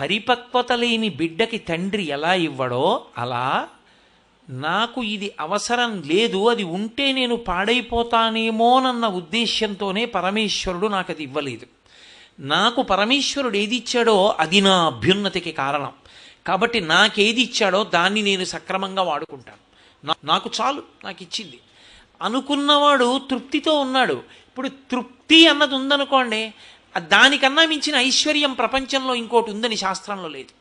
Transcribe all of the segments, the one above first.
పరిపక్వత లేని బిడ్డకి తండ్రి ఎలా ఇవ్వడో అలా నాకు ఇది అవసరం లేదు అది ఉంటే నేను పాడైపోతానేమోనన్న ఉద్దేశ్యంతోనే పరమేశ్వరుడు నాకు అది ఇవ్వలేదు. నాకు పరమేశ్వరుడు ఏది ఇచ్చాడో అది నా అభ్యున్నతికి కారణం. కాబట్టి నాకేది ఇచ్చాడో దాన్ని నేను సక్రమంగా వాడుకుంటాను. నాకు చాలు నాకు ఇచ్చింది. అనుకున్నవాడు తృప్తితో ఉన్నాడు. ఇప్పుడు తృప్తి అన్నది ఉందనుకోండి దానికన్నా మించిన ఐశ్వర్యం ప్రపంచంలో ఇంకోటి ఉందని శాస్త్రంలో లేదు.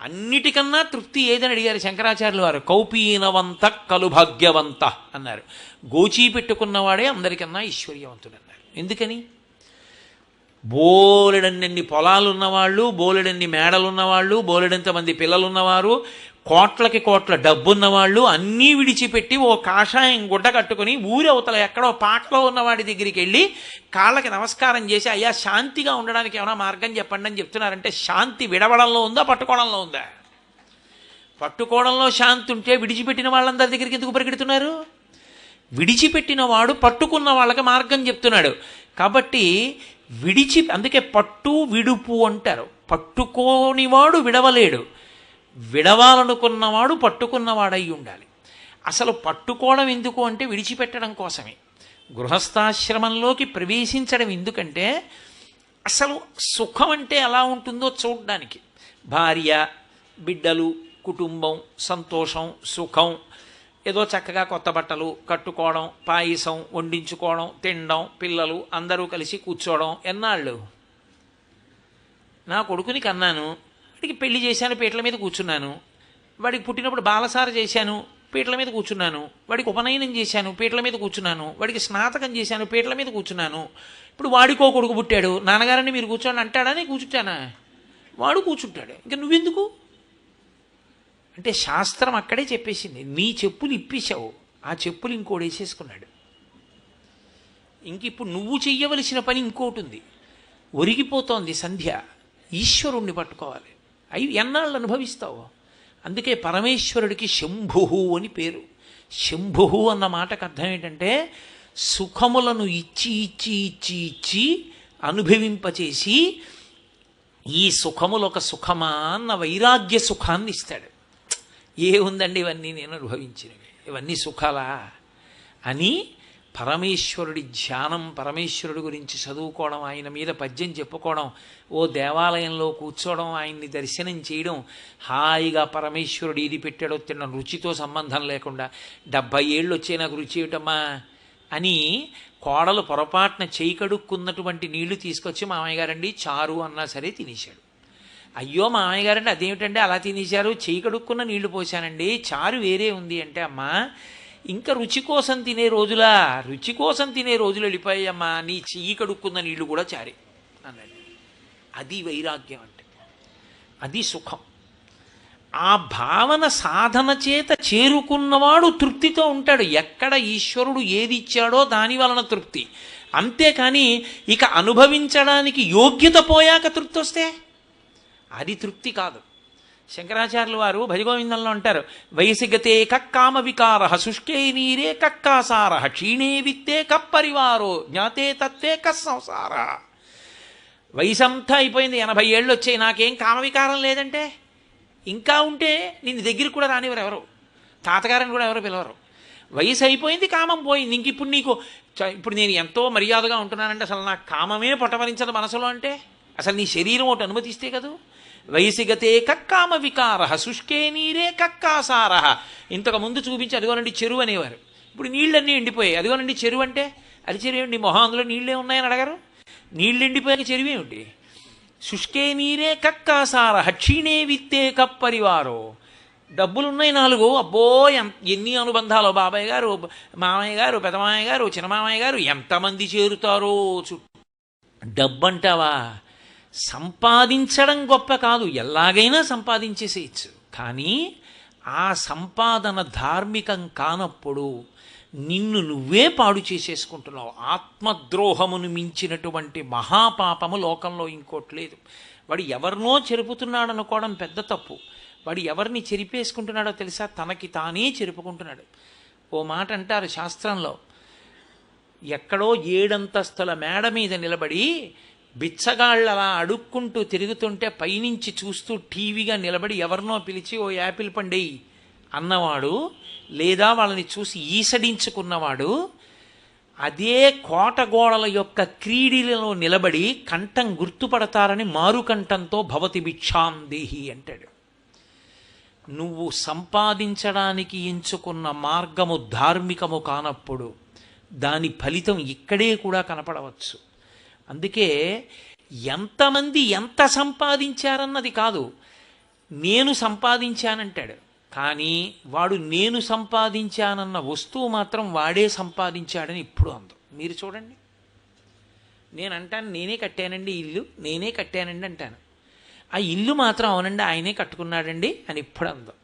అన్నిటికన్నా తృప్తి ఏదని అడిగారు శంకరాచార్యులు వారు. కౌపీనవంత కలుభాగ్యవంత అన్నారు. గోచీ పెట్టుకున్నవాడే అందరికన్నా ఐశ్వర్యవంతుడు అన్నారు ఎందుకని? బోలెడన్ని పొలాలున్నవాళ్ళు బోలెడన్ని మేడలున్నవాళ్ళు బోలెడంత మంది పిల్లలు ఉన్నవారు కోట్లకి కోట్ల డబ్బున్న వాళ్ళు అన్నీ విడిచిపెట్టి ఓ కాషాయం గుడ్డ కట్టుకుని ఊరి అవతల ఎక్కడో పాటలో ఉన్నవాడి దగ్గరికి వెళ్ళి కాళ్ళకి నమస్కారం చేసి అయ్యా శాంతిగా ఉండడానికి ఏమైనా మార్గం చెప్పండి అని చెప్తున్నారంటే శాంతి విడవడంలో ఉందా పట్టుకోవడంలో ఉందా? పట్టుకోవడంలో శాంతి ఉంటే విడిచిపెట్టిన వాళ్ళందరి దగ్గరికి ఎందుకు పరిగెడుతున్నారు? విడిచిపెట్టిన వాడు పట్టుకున్న వాళ్ళకి మార్గం చెప్తున్నాడు. కాబట్టి విడిచి అందుకే పట్టు విడుపు అంటారు. పట్టుకోనివాడు విడవలేడు. విడవాలనుకున్నవాడు పట్టుకున్నవాడై ఉండాలి. అసలు పట్టుకోవడం ఎందుకు అంటే విడిచిపెట్టడం కోసమే. గృహస్థాశ్రమంలోకి ప్రవేశించడం ఎందుకంటే అసలు సుఖం అంటే ఎలా ఉంటుందో చూడడానికి. భార్య బిడ్డలు కుటుంబం సంతోషం సుఖం ఏదో చక్కగా కొత్త బట్టలు కట్టుకోవడం పాయసం వండించుకోవడం తినడం పిల్లలు అందరూ కలిసి కూర్చోవడం ఎన్నాళ్ళు? నా కొడుకుని కన్నాను. వాడికి పెళ్ళి చేశాను పీటల మీద కూర్చున్నాను. వాడికి పుట్టినప్పుడు బాలసార చేశాను పీటల మీద కూర్చున్నాను. వాడికి ఉపనయనం చేశాను పీటల మీద కూర్చున్నాను. వాడికి స్నాతకం చేశాను పీటల మీద కూర్చున్నాను. ఇప్పుడు వాడికో కొడుకు పుట్టాడు. నాన్నగారని మీరు కూర్చోండి అంటాడని కూర్చుంటానా? వాడు కూర్చుంటాడు. ఇంకా నువ్వెందుకు? అంటే శాస్త్రం అక్కడే చెప్పేసింది. నీ చెప్పులు ఇప్పేశావు. ఆ చెప్పులు ఇంకోటి వేసేసుకున్నాడు. ఇంక ఇప్పుడు నువ్వు చెయ్యవలసిన పని ఇంకోటి ఉంది. ఒరిగిపోతోంది సంధ్య. ఈశ్వరుణ్ణి పట్టుకోవాలి. అవి ఎన్నాళ్ళు అనుభవిస్తావు? అందుకే పరమేశ్వరుడికి శంభు అని పేరు. శంభు అన్న మాటకు అర్థం ఏంటంటే సుఖములను ఇచ్చి ఇచ్చి ఇచ్చి ఇచ్చి అనుభవింపచేసి ఈ సుఖములు ఒక సుఖమా అన్న వైరాగ్య సుఖాన్ని ఇస్తాడు. ఏ ఉందండి ఇవన్నీ నేను అనుభవించినవి? ఇవన్నీ సుఖాలా? అని పరమేశ్వరుడి ధ్యానం పరమేశ్వరుడి గురించి చదువుకోవడం ఆయన మీద పద్యం చెప్పుకోవడం ఓ దేవాలయంలో కూర్చోవడం ఆయన్ని దర్శనం చేయడం హాయిగా పరమేశ్వరుడు ఇది పెట్టాడో తిన్న రుచితో సంబంధం లేకుండా డెబ్భై ఏళ్ళు వచ్చే నాకు రుచి ఏమిటమ్మా అని కోడలు పొరపాటున చేయి కడుక్కున్నటువంటి నీళ్ళు తీసుకొచ్చి మామయ్య గారండి చారు అన్నా సరే తినేశాడు. అయ్యో మామయ్య గారండి అదేమిటండి అలా తినేశారు? చేయి కడుక్కున్న నీళ్ళు పోశానండి చారు వేరే ఉంది అంటే అమ్మా ఇంకా రుచి కోసం తినే రోజులా రుచి కోసం తినే రోజులు వెళ్ళిపోయాయమ్మా నీ చెయ్యి కడుక్కున్న నీళ్ళు కూడా చారే అన్నాడు. అది వైరాగ్యం అంటే అది సుఖం. ఆ భావన సాధన చేత చేరుకున్నవాడు తృప్తితో ఉంటాడు. ఎక్కడ ఈశ్వరుడు ఏది ఇచ్చాడో దాని వలన తృప్తి. అంతేకాని ఇక అనుభవించడానికి యోగ్యత పోయాక తృప్తి వస్తే అది తృప్తి కాదు. శంకరాచార్యులు వారు భజగోవిందంలో అంటారు వయసిగతే కక్కామ వికార శుష్కే నీరే కక్కాసార క్షీణే విత్తే కప్పరివారో జ్ఞాతే తత్వే కస్సంసార. వయసంతా అయిపోయింది ఎనభై ఏళ్ళు వచ్చాయి నాకేం కామవికారం లేదంటే ఇంకా ఉంటే నేను దగ్గరికి కూడా రానివ్వరు ఎవరు తాతగారని కూడా ఎవరు పిలవరు. వయసు అయిపోయింది కామం పోయింది ఇంక ఇప్పుడు నీకు చ- ఇప్పుడు నేను ఎంతో మర్యాదగా ఉంటున్నానంటే అసలు నాకు కామమే పొటవరించదు మనసులో అంటే అసలు నీ శరీరం ఒకటి అనుమతిస్తే కదా? వయసిగతే కక్కామ వికార శుష్కే నీరే కక్కాసార. ఇంతకు ముందు చూపించి అదిగోనండి చెరువు అనేవారు. ఇప్పుడు నీళ్ళన్నీ ఎండిపోయాయి. అదిగోనండి చెరువు అంటే అది చెరువు ఏమిటి? మొహం అందులో నీళ్ళే ఉన్నాయని అడగరు? నీళ్ళు ఎండిపోయాక చెరువు ఏమిటి? శుష్కే నీరే కక్కాసార క్షీణే విత్తే కప్పరివారో. డబ్బులున్నాయి నాలుగు. అబ్బో ఎన్ని అనుబంధాలు బాబాయ్ గారు మామయ్య గారు పెదమామయ్య గారు చిన్నమామయ్య గారు ఎంతమంది చేరుతారో చుట్టూ డబ్బంటావా? సంపాదించడం గొప్ప కాదు. ఎలాగైనా సంపాదించేసేయచ్చు. కానీ ఆ సంపాదన ధార్మికం కానప్పుడు నిన్ను నువ్వే పాడు చేసేసుకుంటున్నావు. ఆత్మద్రోహమును మించినటువంటి మహాపాపము లోకంలో ఇంకోటి లేదు. వాడు ఎవరినో చెరుపుతున్నాడు అనుకోవడం పెద్ద తప్పు. వాడు ఎవరిని చెరిపేసుకుంటున్నాడో తెలుసా? తనకి తానే చెరుపుకుంటున్నాడు. ఓ మాట అంటారు శాస్త్రంలో. ఎక్కడో ఏడంతస్తుల మేడ మీద నిలబడి బిచ్చగాళ్ళు అలా అడుక్కుంటూ తిరుగుతుంటే పైనుంచి చూస్తూ టీవీగా నిలబడి ఎవరినో పిలిచి ఓ యాపిల్ పండేయి అన్నవాడు లేదా వాళ్ళని చూసి ఈసడించుకున్నవాడు అదే కోట గోడల యొక్క క్రీడిలలో నిలబడి కంఠం గుర్తుపడతారని మారుకంఠంతో భవతి భిక్షాం దేహి అంటాడు. నువ్వు సంపాదించడానికి ఎంచుకున్న మార్గము ధార్మికము కానప్పుడు దాని ఫలితం ఇక్కడే కూడా కనపడవచ్చు. అందుకే ఎంతమంది ఎంత సంపాదించారన్నది కాదు. నేను సంపాదించానంటాడు. కానీ వాడు నేను సంపాదించానన్న వస్తువు మాత్రం వాడే సంపాదించాడని ఇప్పుడు అందు. మీరు చూడండి. నేను అంటాను నేనే కట్టానండి ఇల్లు నేనే కట్టానండి అంటాను. ఆ ఇల్లు మాత్రం అవునండి ఆయనే కట్టుకున్నాడండి అని ఇప్పుడు అందాం.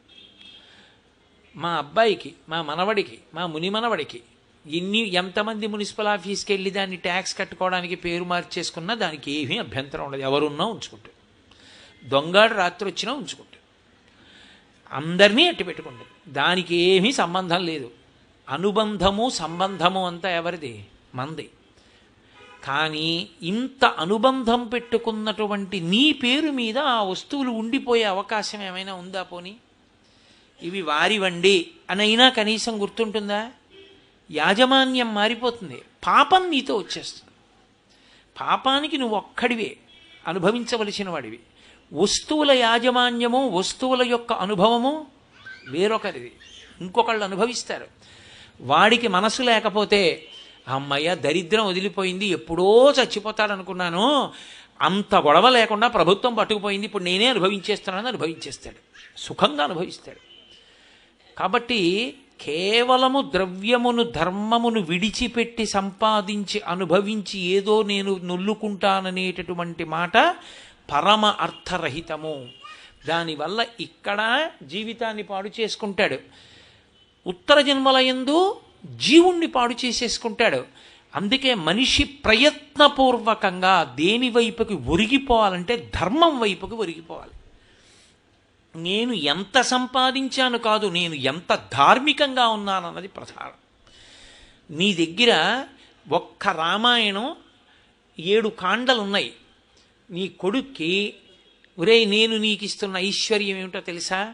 మా అబ్బాయికి మా మనవడికి మా ముని మనవడికి ఎన్ని ఎంతమంది మున్సిపల్ ఆఫీస్కి వెళ్ళి దాన్ని ట్యాక్స్ కట్టుకోవడానికి పేరు మార్చేసుకున్నా దానికి ఏమీ అభ్యంతరం ఉండదు. ఎవరున్నా ఉంచుకుంటారు. దొంగాడు రాత్రి వచ్చినా ఉంచుకుంటారు. అందరినీ అట్టి పెట్టుకుంటారు. దానికి ఏమీ సంబంధం లేదు. అనుబంధము సంబంధము అంతా ఎవరిది? మంది. కానీ ఇంత అనుబంధం పెట్టుకున్నటువంటి నీ పేరు మీద ఆ వస్తువులు ఉండిపోయే అవకాశం ఏమైనా ఉందా పోని? ఇవి వారివండి. అనైనా కనీసం గుర్తుంటుందా? యాజమాన్యం మారిపోతుంది. పాపం నీతో వచ్చేస్తుంది. పాపానికి నువ్వు ఒక్కడివే అనుభవించవలసిన వాడివి. వస్తువుల యాజమాన్యము వస్తువుల యొక్క అనుభవము వేరొకరిది. ఇంకొకళ్ళు అనుభవిస్తారు. వాడికి మనసు లేకపోతే అమ్మయ్య దరిద్రం వదిలిపోయింది ఎప్పుడో చచ్చిపోతాడనుకున్నాను. అంత గొడవ లేకుండా ప్రభుత్వం పట్టుకుపోయింది ఇప్పుడు నేనే అనుభవించేస్తున్నానని అనుభవించేస్తాడు. సుఖంగా అనుభవిస్తాడు. కాబట్టి కేవలము ద్రవ్యమును ధర్మమును విడిచిపెట్టి సంపాదించి అనుభవించి ఏదో నేను నొల్లుకుంటాననేటటువంటి మాట పరమ అర్థరహితము. దానివల్ల ఇక్కడ జీవితాన్ని పాడు చేసుకుంటాడు. ఉత్తర జన్మలయందు జీవుణ్ణి పాడు చేసేసుకుంటాడు. అందుకే మనిషి ప్రయత్నపూర్వకంగా దేని వైపుకి ఒరిగిపోవాలంటే ధర్మం వైపుకి ఒరిగిపోవాలి. నేను ఎంత సంపాదించాను కాదు నేను ఎంత ధార్మికంగా ఉన్నానన్నది ప్రధానం. నీ దగ్గర ఒక్క రామాయణం ఏడు కాండలు ఉన్నాయి నీ కొడుక్కి ఒరే నేను నీకు ఇస్తున్న ఐశ్వర్యం ఏమిటో తెలుసా?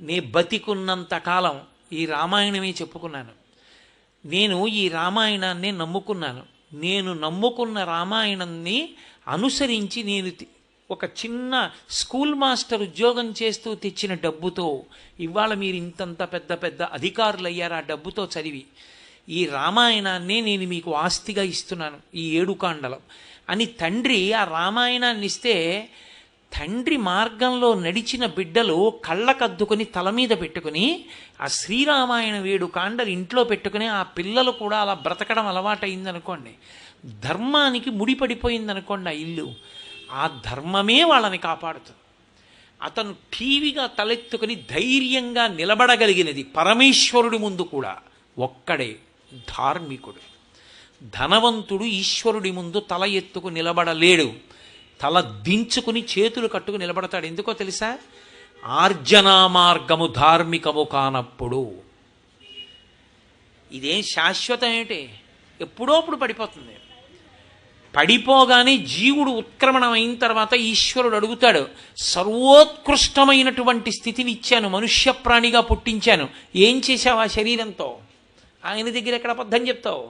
నే బతికున్నంత కాలం ఈ రామాయణమే చెప్పుకున్నాను. నేను ఈ రామాయణాన్ని నమ్ముకున్నాను. నేను నమ్ముకున్న రామాయణాన్ని అనుసరించి నేను ఒక చిన్న స్కూల్ మాస్టర్ ఉద్యోగం చేస్తూ తెచ్చిన డబ్బుతో ఇవాళ మీరు ఇంతంత పెద్ద పెద్ద అధికారులు అయ్యారు ఆ డబ్బుతో చదివి ఈ రామాయణాన్నే నేను మీకు ఆస్తిగా ఇస్తున్నాను ఈ ఏడుకాండలం అని తండ్రి ఆ రామాయణాన్ని ఇస్తే తండ్రి మార్గంలో నడిచిన బిడ్డలు కళ్ళకద్దుకొని తల మీద పెట్టుకుని ఆ శ్రీరామాయణ వేడు కాండలు ఇంట్లో పెట్టుకుని ఆ పిల్లలు కూడా అలా బ్రతకడం అలవాటైందనుకోండి. ధర్మానికి ముడిపడిపోయిందనుకోండి ఆ ఇల్లు. ఆ ధర్మమే వాళ్ళని కాపాడుతుంది. అతను ఠీవిగా తలెత్తుకుని ధైర్యంగా నిలబడగలిగినది పరమేశ్వరుడి ముందు కూడా ఒక్కడే ధార్మికుడు. ధనవంతుడు ఈశ్వరుడి ముందు తల ఎత్తుకు నిలబడలేడు. తల దించుకుని చేతులు కట్టుకు నిలబడతాడు. ఎందుకో తెలుసా? ఆర్జనా మార్గము ధార్మికము కానప్పుడు. ఇదేం శాశ్వతం ఏంటి? ఎప్పుడో అప్పుడు పడిపోతుంది. పడిపోగానే జీవుడు ఉత్క్రమణం అయిన తర్వాత ఈశ్వరుడు అడుగుతాడు సర్వోత్కృష్టమైనటువంటి స్థితిని ఇచ్చాను మనుష్య ప్రాణిగా పుట్టించాను. ఏం చేశావు ఆ శరీరంతో? ఆయన దగ్గర ఎక్కడ అబద్ధం చెప్తావు?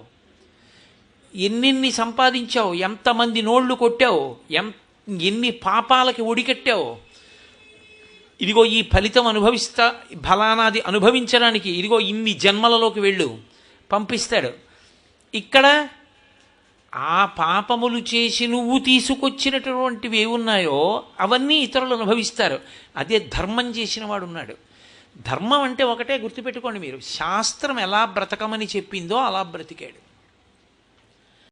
ఎన్నెన్ని సంపాదించావు? ఎంతమంది నోళ్ళు కొట్టావు? ఎం ఎన్ని పాపాలకి ఒడికట్టావు ఇదిగో ఈ ఫలితం అనుభవిస్తా ఫలానాది అనుభవించడానికి ఇదిగో ఇన్ని జన్మలలోకి వెళ్ళు. పంపిస్తాడు. ఇక్కడ ఆ పాపములు చేసి నువ్వు తీసుకొచ్చినటువంటివి ఏ ఉన్నాయో అవన్నీ ఇతరులు అనుభవిస్తారు. అదే ధర్మం చేసిన వాడు ఉన్నాడు ధర్మం అంటే ఒకటే గుర్తుపెట్టుకోండి మీరు. శాస్త్రం ఎలా బ్రతకమని చెప్పిందో అలా బ్రతికాడు.